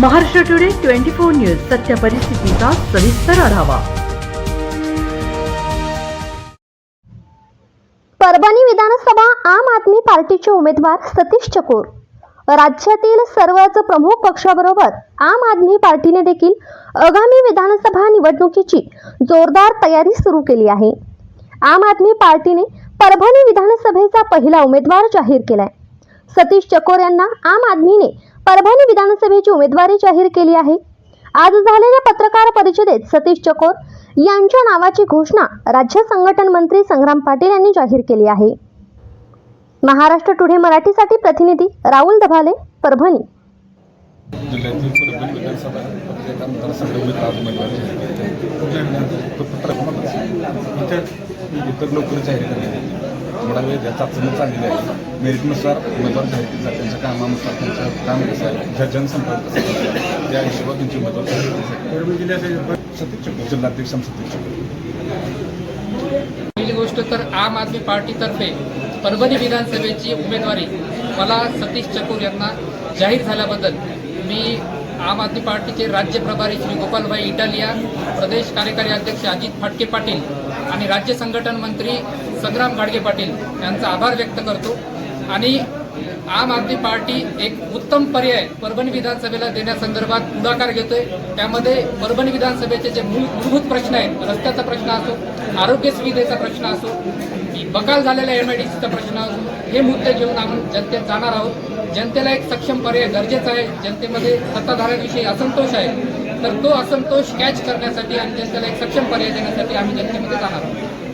Maharashtra Today twenty four news सत्य परिस्थितीचा सविस्तर आढावा. परभणी विधानसभा आम आदमी पार्टीचे उमेदवार सतीश चकोर. राज्यातील सर्वच प्रमुख पक्षाबरोबर आम आदमी पार्टीने देखील आगामी विधानसभा निवडणुकीची जोरदार तयारी सुरू केली आहे. आम आदमी पार्टीने परभणी विधानसभेचा पहिला उमेदवार जाहीर केलाय. सतीश चकोर यांना आम आदमीने परभणी विधानसभेची उमेदवारी जाहीर केली आहे. आज झालेल्या पत्रकार परिषदेत सतीश चकोर यांच्या नावाची घोषणा राज्य संघटन मंत्री संग्राम पाटील यांनी जाहीर केली आहे. महाराष्ट्र टुडे मराठीसाठी प्रतिनिधी राहुल दभाले परभणी. जिल्ह्यातील थोडा वेळ त्या चाचणी चाललेली आहे. मेरिटनुसार उमेदवार जाहीर केले जातात त्यांच्या कामानुसार त्यांचं काम कसं आहे ज्या जनसंपर्क त्या हिशोबात त्यांची उमेदवार जाहीर जिल्ह्याचे सतीश जिल्हाध्यक्ष सतीश पहिली गोष्ट तर आम आदमी पार्टीतर्फे परभणी विधानसभेची उमेदवारी मला सतीश चकूर यांना जाहीर झाल्याबद्दल मी आम आदमी पार्टीचे राज्य प्रभारी श्री गोपालभाई इटालिया प्रदेश कार्यकारी अध्यक्ष अजित फाटके पाटील आणि राज्य संघटन मंत्री संग्राम गाडगे पाटील यांचा आभार व्यक्त करतो. आणि आम आदमी पार्टी एक उत्तम पर्याय परभणी विधानसभेला देण्यासंदर्भात पुढाकार घेतोय. त्यामध्ये परभणी विधानसभेचे जे मूलभूत प्रश्न आहेत रस्त्याचा प्रश्न असो आरोग्य सुविधेचा प्रश्न असो बकाल झालेल्या एम आय डी सीचा प्रश्न असो हे मुद्दे घेऊन आपण जनतेत जाणार आहोत. जनतेला एक सक्षम पर्याय गरजेचा आहे. जनतेमध्ये सत्ताधाऱ्यांविषयी असंतोष आहे. तर तो असंतोष कॅच करण्यासाठी आणि जनतेला एक सक्षम पर्याय देण्यासाठी आम्ही जनतेमध्ये जाणार आहोत.